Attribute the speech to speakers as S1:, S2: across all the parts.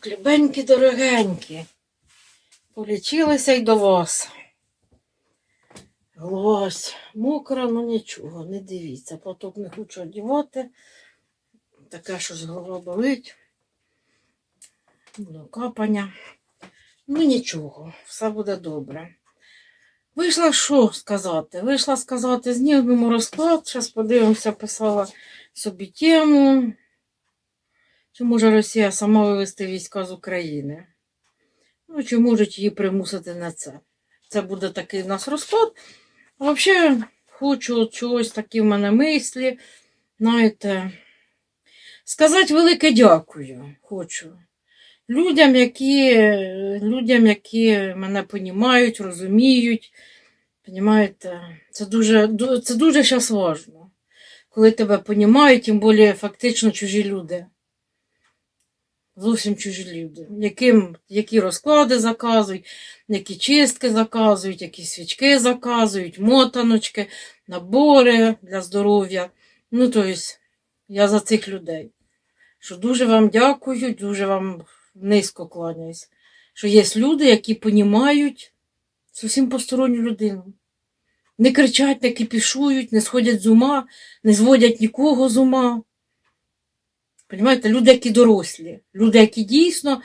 S1: Так, любенькі, дорогенькі. Полічилися й до вас. Глось, мокра, ну нічого, не дивіться. Поток не хочу одівати. Таке щось голова болить. Ну, капання. Ну нічого, все буде добре. Вийшла що сказати? Вийшла сказати, знімемо розклад. Зараз подивимося, писала собі тему. Чи може Росія сама вивести війська з України? Ну, чи можуть її примусити на це? Це буде такий у нас розклад. А взагалі, хочу чогось такі в мене мислі. Знаєте, сказати велике дякую хочу. Людям, які, людям, які мене понімають, розуміють. Понімаєте, це дуже, це дуже зараз важливо. Коли тебе понімають, тим більше фактично чужі люди. Зовсім чужі люди, яким, які розклади заказують, які чистки заказують, які свічки заказують, мотаночки, набори для здоров'я. Ну, тобто, я за цих людей. Що дуже вам дякую, дуже вам низько кланяюсь. Що є люди, які понімають зовсім посторонню людину. Не кричать, не кипішують, не сходять з ума, не зводять нікого з ума. Понімаєте, люди, які дорослі, люди, які дійсно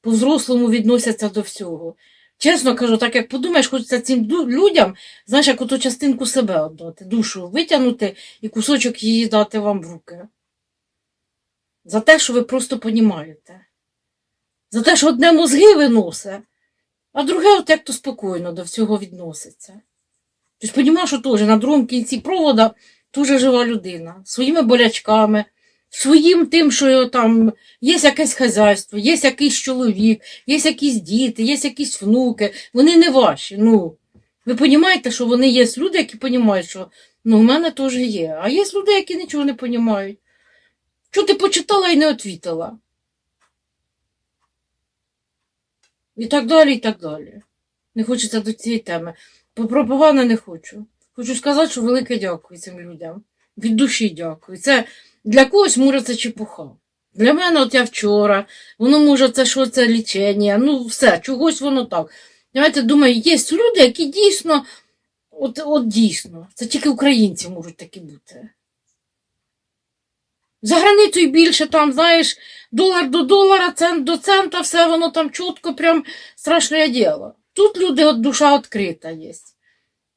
S1: по-взрослому відносяться до всього. Чесно кажу, так як подумаєш, хочеться цим людям, знаєш, як оту частинку себе віддати, душу витягнути і кусочок її дати вам в руки. За те, що ви просто понімаєте. За те, що одне мозги виносить, а друге от як то спокійно до всього відноситься. Ж розумієш, що теж на другому кінці провода дуже жива людина, своїми болячками, своїм тим, що там є якесь хазяйство, є якийсь чоловік, є якісь діти, є якісь внуки. Вони не ваші. Ну, ви розумієте, що вони є люди, які розуміють, що ну, в мене теж є. А є люди, які нічого не розуміють. Що ти почитала і не відповіла? І так далі, і так далі. Не хочеться до цієї теми. Про погане не хочу. Хочу сказати, що велике дякую цим людям. Від душі дякую. Це для когось може це чепуха. Для мене, от я вчора, воно може це що це лічення, ну все, чогось воно так. Знаєте, думаю, є люди, які дійсно, от, от дійсно, це тільки українці можуть такі бути. За границею більше там, знаєш, долар до долара, цент до цента, все воно там чітко, прям страшне діло. Тут люди от душа відкрита є.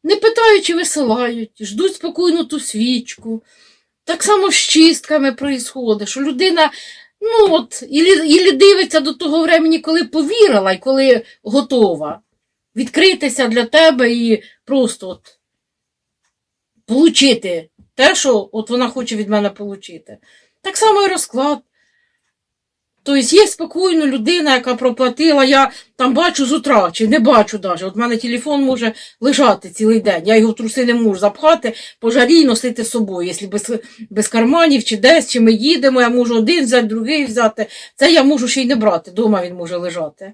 S1: Не питаючи, висилають, ждуть спокійно ту свічку. Так само з чистками проїсходить, що людина, ну от, і, і дивиться до того времени, коли повірила і коли готова відкритися для тебе і просто от получити те, що от вона хоче від мене получити. Так само і розклад. Тобто є спокійно людина, яка проплатила, я там бачу з утра, чи не бачу навіть. От в мене телефон може лежати цілий день. Я його в труси не можу запхати, пожарій носити з собою. Якщо без, без карманів чи десь, чи ми їдемо, я можу один взяти, другий взяти. Це я можу ще й не брати. Дома він може лежати.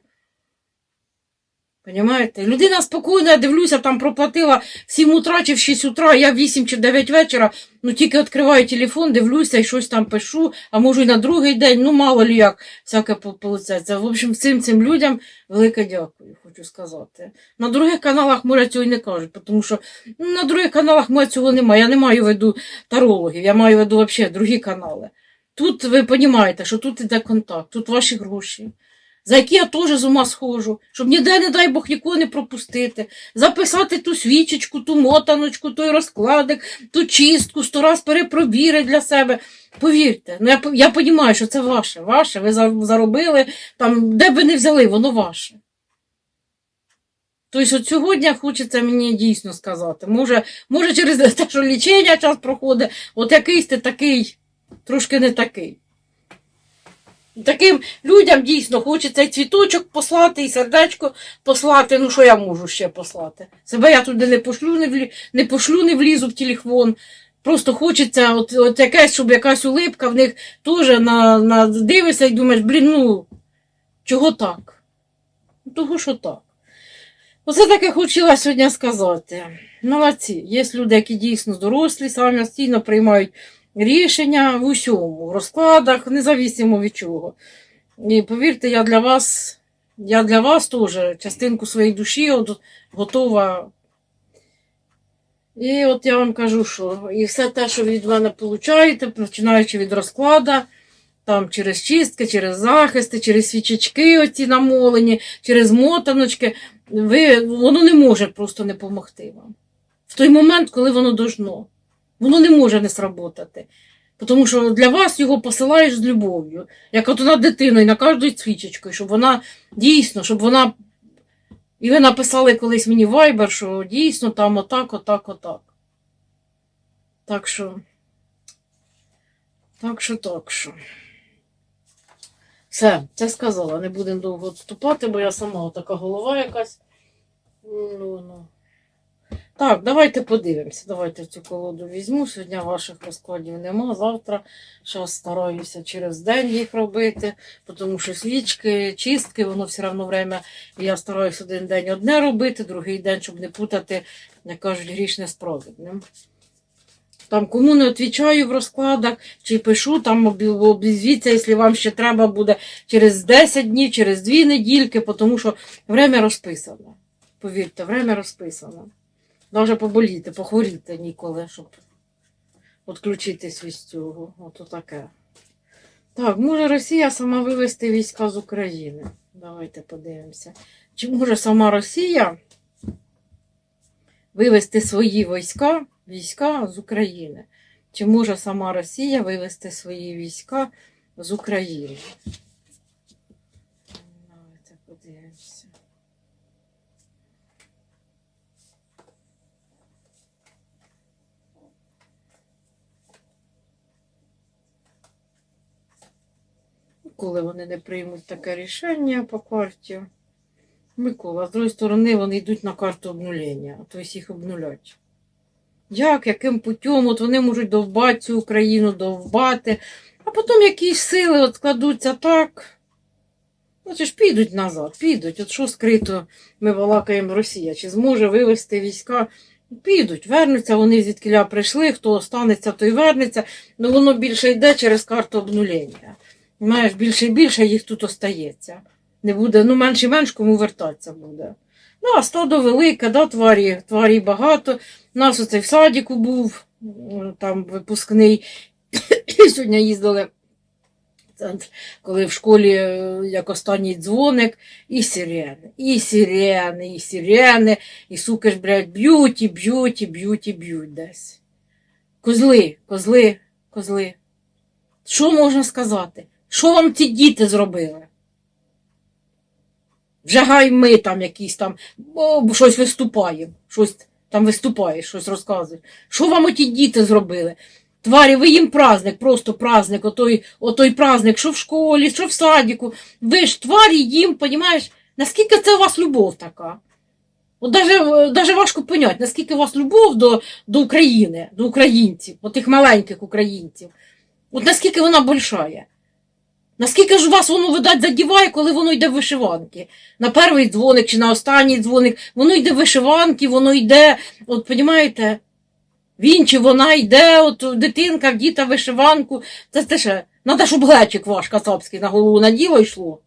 S1: Понімаєте? Людина спокійна, я дивлюся, там проплатила в 7 утра чи в 6 утра, я в 8 чи в 9 вечора, ну тільки відкриваю телефон, дивлюся і щось там пишу, а можу і на другий день, ну мало лі як всяке получається. В общем, всім цим людям велике дякую, хочу сказати. На других каналах, може, цього і не кажуть, тому що ну, на других каналах може цього немає. Я не маю в виду тарологів, я маю в виду взагалі другі канали. Тут ви розумієте, що тут іде контакт, тут ваші гроші за які я теж з ума схожу, щоб ніде, не дай Бог, нікого не пропустити, записати ту свічечку, ту мотаночку, той розкладик, ту чистку, сто раз перепровірити для себе. Повірте, ну я, я розумію, що це ваше, ваше, ви заробили, там, де б ви не взяли, воно ваше. Тобто от сьогодні хочеться мені дійсно сказати. Може, може через те, що лічення час проходить, от якийсь ти такий, трошки не такий. Таким людям дійсно хочеться і цвіточок послати, і сердечко послати. Ну, що я можу ще послати? Себе я туди не пошлю, не, влі... не пошлю, не влізу в телефон. Просто хочеться, от, от якась, щоб якась улипка в них теж на, на дивишся і думаєш, блін, ну, чого так? Ну, Того, що так. Оце таке хотіла сьогодні сказати. Молодці. Є люди, які дійсно дорослі, самостійно приймають рішення в усьому, в розкладах, независимо від чого. І повірте, я для вас, я для вас теж частинку своєї душі от, готова. І от я вам кажу, що і все те, що від мене получаєте, починаючи від розкладу, там через чистки, через захисти, через свічечки оці намолені, через мотаночки, ви, воно не може просто не допомогти вам. В той момент, коли воно должно. Воно не може не сработати. Тому що для вас його посилаєш з любов'ю, як от над дитиною, на кожною свічечкою, щоб вона дійсно, щоб вона. І ви написали колись мені вайбер, що дійсно там отак, отак, отак. Так що. Так що, так що. Все, це сказала. Не будемо довго відступати, бо я сама така голова якась. Ну, ну. Так, давайте подивимося. Давайте цю колоду візьму. Сьогодні ваших розкладів нема. Завтра зараз стараюся через день їх робити, тому що свічки, чистки, воно все одно время. Я стараюся один день одне робити, другий день, щоб не путати, як кажуть, грішне з праведним. Там кому не відповідаю в розкладах, чи пишу, там обі- обізвіться, якщо вам ще треба буде через 10 днів, через 2 недільки, тому що время розписане. Повірте, время розписане. Даже поболіти, похворіти ніколи, щоб відключитись від цього. Ото таке. Так, може Росія сама вивести війська з України? Давайте подивимося. Чи може сама Росія вивести свої війська, війська з України? Чи може сама Росія вивести свої війська з України? Давайте подивимося. Коли вони не приймуть таке рішення по карті. Микола, з другої сторони, вони йдуть на карту обнулення, тобто їх обнулять. Як, яким путем? От вони можуть довбати цю Україну, довбати, а потім якісь сили от кладуться так. Ну, це ж підуть назад, підуть. От що скрито ми балакаємо Росія, чи зможе вивести війська? Підуть, вернуться, вони звідкиля прийшли, хто останеться, той вернеться. Ну воно більше йде через карту обнулення. Маєш більше і більше їх тут остається. Не буде, ну менш і менш кому вертатися буде. Ну, а стадо велике, да, тварі, тварі багато. У нас оцей в садіку був, там випускний. Сьогодні їздили в центр, коли в школі е, як останній дзвоник, і сирени, і сирени, і сирени, і суки ж, блядь, б'ють, і б'ють, і б'ють, і б'ють десь. Козли, козли, козли. Що можна сказати? Що вам ці діти зробили? Вже гай ми там якісь там о, щось виступаємо, щось там виступаєш, щось розказуєш. Що вам оті діти зробили? Тварі, ви їм праздник, просто праздник, отой, отой праздник, що в школі, що в садіку. Ви ж тварі їм, понімаєш, наскільки це у вас любов така? От даже, даже важко поняти, наскільки у вас любов до, до України, до українців, от тих маленьких українців. От наскільки вона большая. Наскільки ж вас воно, видать, задіває, коли воно йде в вишиванки? На перший дзвоник чи на останній дзвоник, воно йде в вишиванки, воно йде, от розумієте, він чи вона йде, от дитинка, діта вишиванку. Це те ще, треба, щоб глечик ваш кацапський на голову наділо йшло.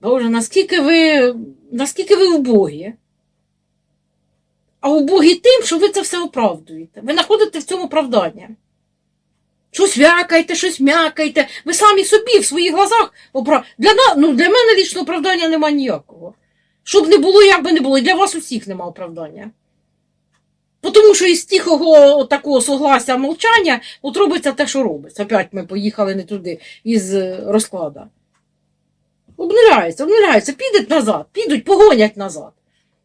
S1: Боже, наскільки ви, наскільки ви убогі? А убогі тим, що ви це все оправдуєте. Ви знаходите в цьому оправдання. Щось вякайте, щось м'якайте. Ви самі собі в своїх глазах опра... для, на... ну, для мене лічно оправдання нема ніякого. Щоб не було, як би не було, і для вас усіх нема оправдання. Тому що із тихого такого согласия мовчання от робиться те, що робиться. Опять ми поїхали не туди із е, розклада. Обнуляється, обнуляється, підуть назад, підуть, погонять назад.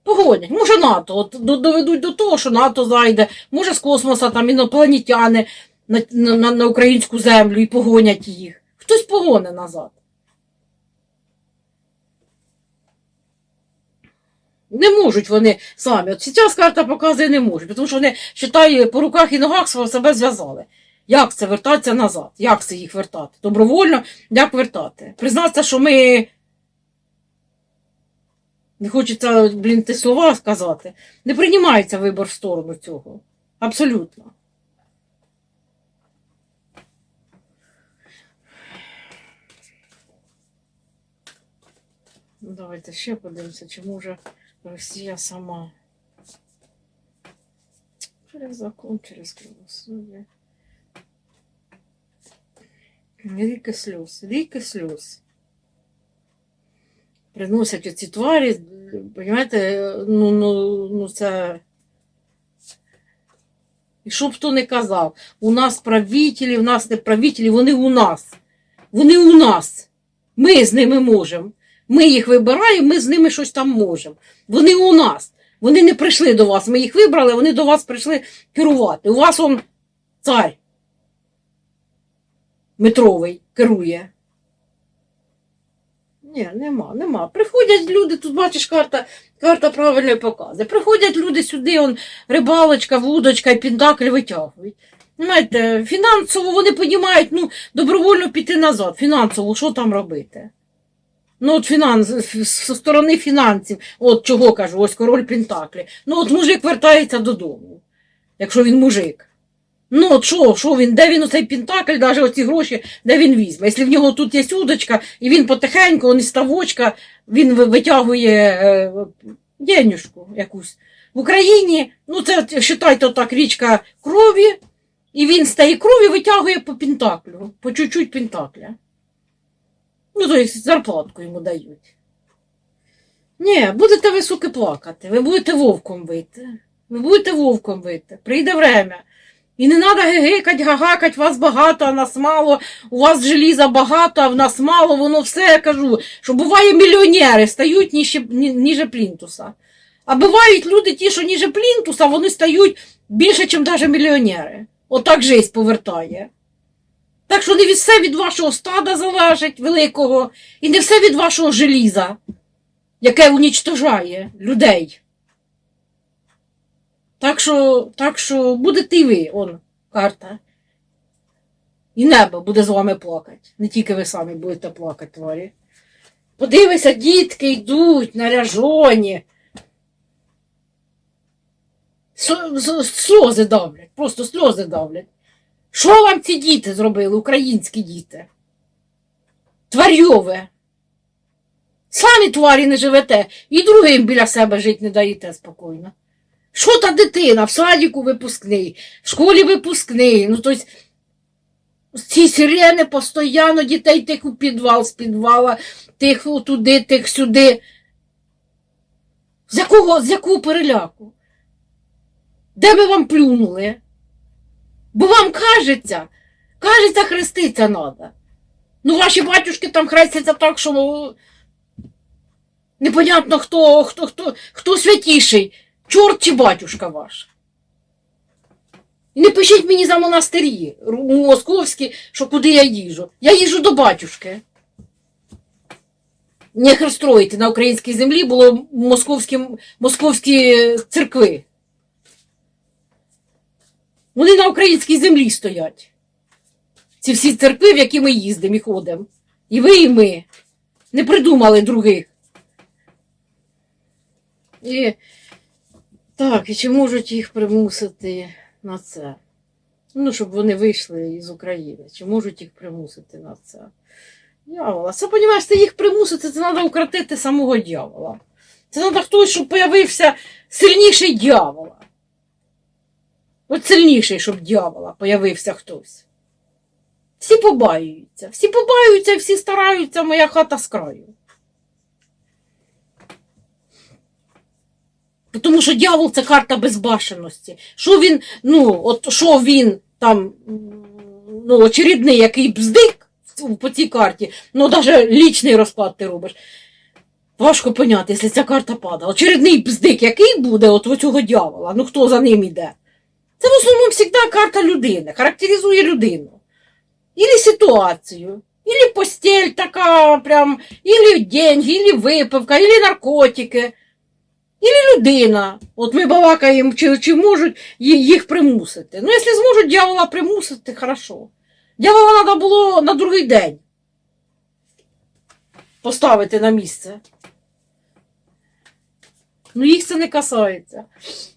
S1: Погонять. Може НАТО, от доведуть до того, що НАТО зайде, може з космоса там інопланетяни на, на, на, українську землю і погонять їх. Хтось погоне назад. Не можуть вони самі. От зараз карта показує, не можуть, тому що вони, считай, по руках і ногах себе зв'язали. Як це вертатися назад? Як це їх вертати? Добровольно, як вертати? Признатися, що ми. Не хочеться, блін, ті слова сказати. Не приймається вибор в сторону цього. Абсолютно. Ну, Давайте ще подивимося, чи може Росія сама. Через закон, через правосуддя. Ріки сльоз, ріки сльоз. Приносять оці тварі, розумієте, ну, ну, ну це. І що б хто не казав, у нас правителі, в нас не правителі, вони у нас. Вони у нас. Ми з ними можемо. Ми їх вибираємо, ми з ними щось там можемо. Вони у нас. Вони не прийшли до вас. Ми їх вибрали, вони до вас прийшли керувати. У вас он цар метровий керує. Ні, нема, нема. Приходять люди, тут бачиш, карта, карта правильно показує. Приходять люди сюди, он рибалочка, вудочка і піндакль витягують. Знаєте, фінансово вони розуміють, ну, добровольно піти назад. Фінансово, що там робити? Ну, от фінанс, з сторони фінансів, от чого кажу, ось король Пентаклі. Ну, от мужик вертається додому, якщо він мужик. Ну, от що, що він, де він оцей Пентакль, навіть оці гроші, де він візьме? Якщо в нього тут є удочка, і він потихеньку, он із ставочка, він витягує е, денюжку якусь. В Україні, ну це вважайте так, річка крові, і він з тієї крові витягує по Пентаклю, по чуть-чуть Пентакля. Ну, то есть зарплатку йому дають. Ні, будете ви, суки, плакати, ви будете вовком вийти. Ви будете вовком вийти. Прийде время. І не треба гигикать, гагакать, вас багато, а нас мало, у вас желіза багато, а в нас мало, воно все, я кажу, що буває мільйонери стають ніже, ні- ніже плінтуса. А бувають люди ті, що ніже плінтуса, вони стають більше, ніж навіть мільйонери. Отак жизнь повертає. Так що не все від вашого стада залежить великого, і не все від вашого желіза, яке унічтожає людей. Так що, так що будете і ви, он, карта. І небо буде з вами плакати. Не тільки ви самі будете плакати, тварі. Подивися, дітки йдуть наряжені. Сльози давлять, просто сльози давлять. Що вам ці діти зробили, українські діти? Тварьове. Самі тварі не живете, і другим біля себе жити не даєте спокійно. Що та дитина? В садіку випускний, в школі випускний. Ну, тобто, ці сирени постійно дітей тих у підвал, з підвала, тих туди, тих сюди. З якого, з якого переляку? Де ми вам плюнули? Бо вам кажеться, кажеться, хреститься треба. Ну, ваші батюшки там хрестяться так, що ну, непонятно, хто, хто, хто, хто святіший, чорт чи батюшка ваш. Не пишіть мені за монастирі московські, що куди я їжу. Я їжу до батюшки. Не розстроїти на українській землі було московські, московські церкви. Вони на українській землі стоять. Ці всі церкви, в які ми їздимо і ходимо. І ви, і ми. Не придумали других. І так, і чи можуть їх примусити на це? Ну, щоб вони вийшли із України. Чи можуть їх примусити на це? Дьявола. Це, розумієш, це їх примусити, це треба укротити самого дьявола. Це треба хтось, щоб появився сильніший дьявола. От сильніший, щоб дьявола появився хтось. Всі побаюються, всі побаюються всі стараються, моя хата з краю. Тому що дьявол це карта безбашеності. Що він, ну, от що він там, ну, очередний, який бздик по цій карті, ну, навіть лічний розклад ти робиш. Важко поняти, якщо ця карта падає. Очередний бздик, який буде от у цього дьявола, ну хто за ним іде? Це в основному завжди карта людини, характеризує людину. Или ситуацію, или постель така прям, или деньги, или випивка, или наркотики, или людина. От ми балакаємо, чи, чи можуть їх примусити. Ну, якщо зможуть дьявола примусити, хорошо. Дьявола треба було на другий день поставити на місце. Ну, їх це не касається.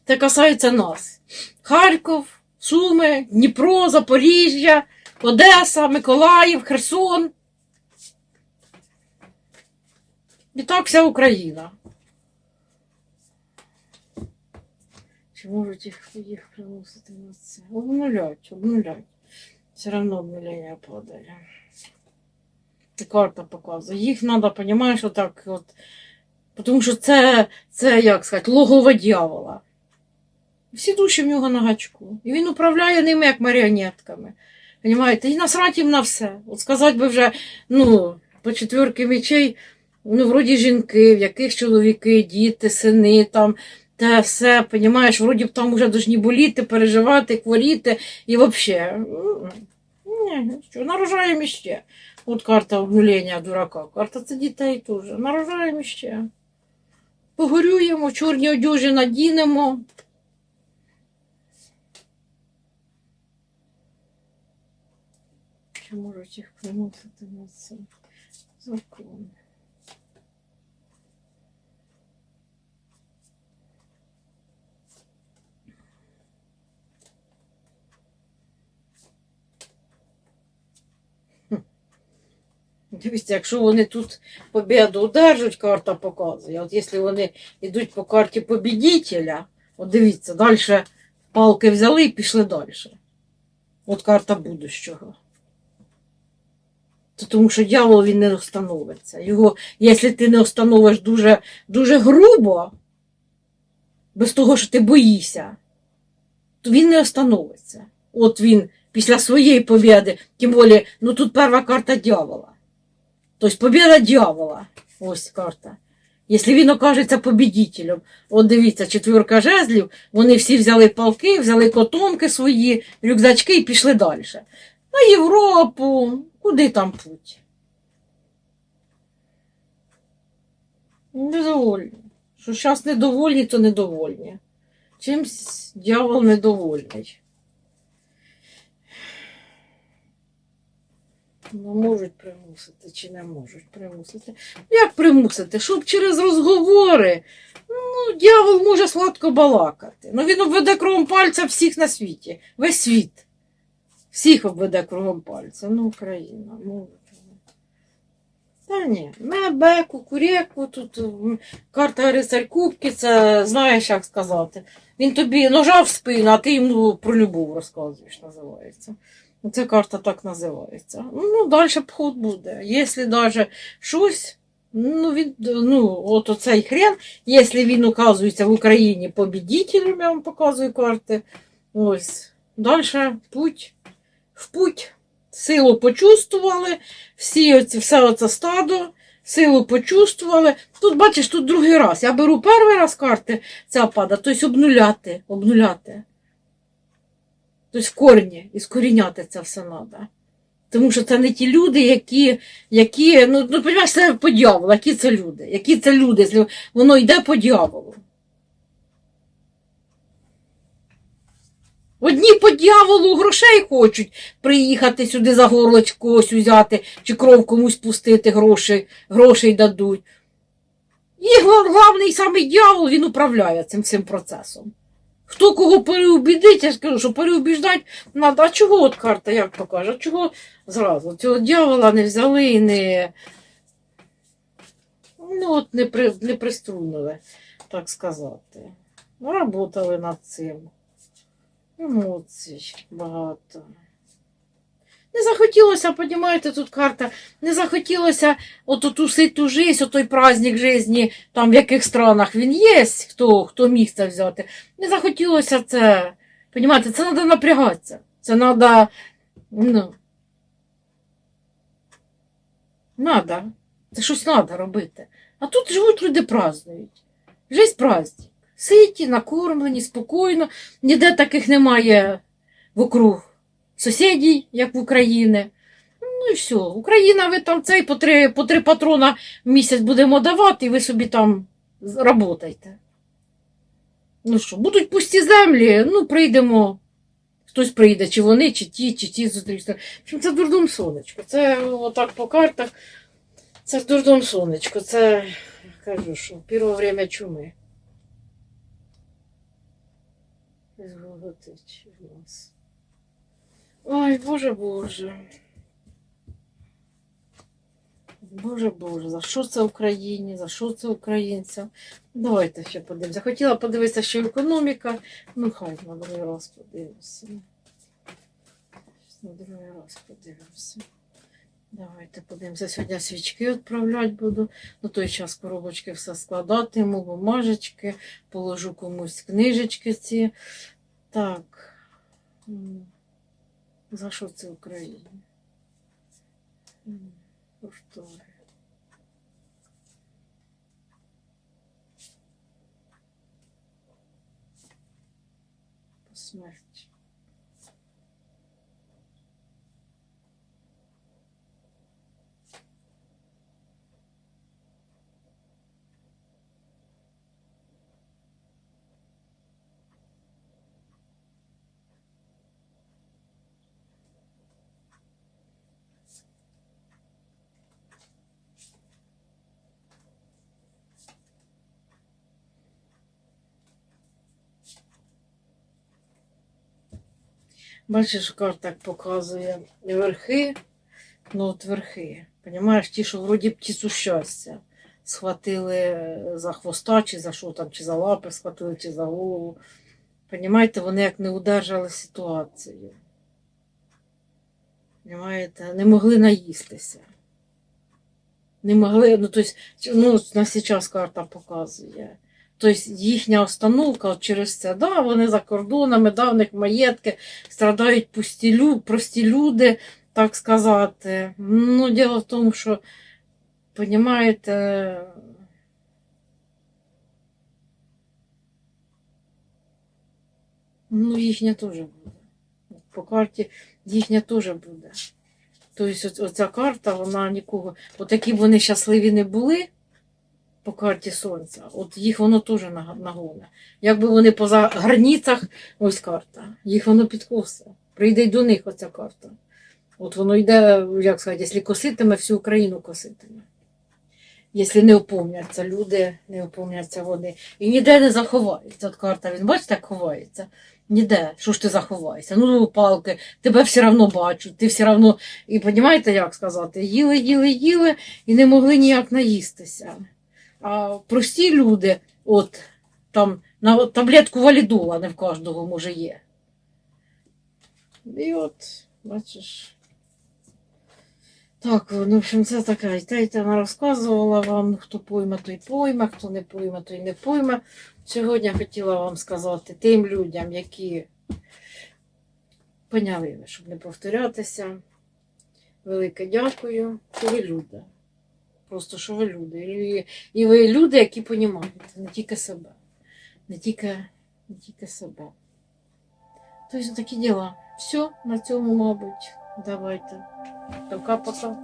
S1: Це касається нас. Харків, Суми, Дніпро, Запоріжжя, Одеса, Миколаїв, Херсон. І так вся Україна. Чи можуть їх, їх примусити на це? Обнулять, обнулять. Все одно обнулення падає. Карта показує. Їх треба, розумієш, отак от. Тому що це, це, як сказати, логово дьявола. Всі душі в нього на гачку. І він управляє ними як маріонетками. Понимаєте? І насрать їм на все. От сказати би вже, ну, по четвірки мечей, ну, вроді жінки, в яких чоловіки, діти, сини, там, те все, понімаєш, вроді б там вже должні боліти, переживати, хворіти і взагалі. Ні, що, нарожаємо іще. От карта обнулення дурака. Карта це дітей теж. Нарожаємо іще. Погорюємо, чорні одюжі надінемо. Я можуть їх примусити на цей закон? Дивіться, якщо вони тут побіду одержать, карта показує. От якщо вони йдуть по карті побідителя, от дивіться, далі палки взяли і пішли далі. От карта будущого. Це тому що дьявол він не остановиться. Його, якщо ти не остановиш дуже, дуже грубо, без того, що ти боїшся, то він не остановиться. От він після своєї побіди, тим більше, ну тут перша карта дьявола. Тобто побіда дьявола. Ось карта. Якщо він окажеться побідителем, от дивіться, четвірка жезлів, вони всі взяли палки, взяли котомки свої, рюкзачки і пішли далі. На Європу, куди там путь? Недовольні. Що зараз недовольні, то недовольні. Чимсь дьявол недовольний. Ну, можуть примусити чи не можуть примусити. Як примусити? Щоб через розговори. Ну, дьявол може сладко балакати. Ну він обведе кругом пальця всіх на світі. Весь світ. Всіх обведе кругом пальця. Ну, Україна, можуть. Та ні, мебе, кукурєку, тут карта рицарь кубки, це знаєш, як сказати. Він тобі ножа в спину, а ти йому про любов розказуєш, називається. Це карта так називається. Ну, далі обход буде. Якщо навіть щось, ну, він, ну, от оцей хрен, якщо він указується в Україні побідителем, я вам показую карти, ось, далі путь, в путь. Силу почувствували, всі оці, все оце стадо, силу почувствували. Тут, бачиш, тут другий раз. Я беру перший раз карти, ця пада, тобто обнуляти, обнуляти. Тобто в корні, іскоріняти це все треба. Тому що це не ті люди, які, які ну, ну розумієш, це по дьяволу, які це люди, які це люди, воно йде по дьяволу. Одні по дьяволу грошей хочуть приїхати сюди за горлочко ось узяти, чи кров комусь пустити, гроші, грошей дадуть. І главний самий дьявол, він управляє цим всім процесом. Хто кого переубідить, я скажу, що переубіждати треба. А чого от карта, як покаже? А чого зразу? Цього дьявола не взяли і не, ну, от не, при, не приструнили, так сказати. Работали над цим. Емоцій багато. Не захотілося, понімаєте, тут карта, не захотілося от ту жизнь, отой праздник житті, там в яких странах він є, хто, хто міг це взяти. Не захотілося це. Понімаєте, це треба напрягатися. Це треба. Ну. Надо. Це щось треба робити. А тут живуть люди празднують. Жизнь праздник. Ситі, накормлені, спокійно. Ніде таких немає вокруг сусідів, як в Україні. Ну і все. Україна, ви там цей по три, по три патрона в місяць будемо давати, і ви собі там работайте. Ну що, будуть пусті землі, ну прийдемо. Хтось прийде, чи вони, чи ті, чи ті. В общем, це дурдом сонечко. Це отак по картах. Це дурдом сонечко. Це кажу, що перше время чуми. З Голготичі в нас. Ой, боже, боже. Боже Боже, за що це Україні, за що це українцям? Давайте ще подивимося. Хотіла подивитися, що економіка. Ну, хай на другий раз подивимося. На другий раз подивимося. Давайте подивимося. Сьогодні свічки відправляти буду. На той час коробочки все складатиму, бумажечки, положу комусь книжечки ці. Так. За що це Україна? М, Повторюю. Смерть. Бачиш, карта показує верхи, ну от верхи. Понімаєш, ті, що вроді птицю щастя. Схватили за хвоста, чи за що там, чи за лапи схватили, чи за голову. Понімаєте, вони як не удержали ситуацію. Понімаєте, не могли наїстися. Не могли, ну, тобто, ну, на зараз карта показує. Тобто їхня остановка через це, да, вони за кордонами, да, в них маєтки, страдають пусті прості люди, так сказати. Ну, діло в тому, що, понімаєте, ну, їхня теж буде. По карті їхня теж буде. Тобто, оц- оця карта, вона нікого. Отакі б вони щасливі не були по карті сонця, от їх воно теж нагоне. Якби вони поза границях, ось карта, їх воно підкосе. Прийде й до них оця карта. От воно йде, як сказати, якщо коситиме, всю Україну коситиме. Якщо не опомняться, люди не опомняться вони. І ніде не заховається. От карта, він бачите, як ховається. Ніде. Що ж ти заховаєшся? Ну, палки, тебе все одно бачать, ти все одно. І розумієте, як сказати, їли, їли, їли і не могли ніяк наїстися. А прості люди, от там на таблетку валідола не в кожного може є. І от, бачиш. Так, ну, в общем, це така. Вона розказувала вам, хто пойме, той пойме, хто не пойме, той не пойме. Сьогодні хотіла вам сказати тим людям, які поняли, щоб не повторятися. Велике дякую, ви люди. Просто що ви люди. І, ви люди, які понімаєте, не тільки себе. Не тільки, не тільки себе. Тобто такі діла. Все, на цьому, мабуть. Давайте. Пока-пока.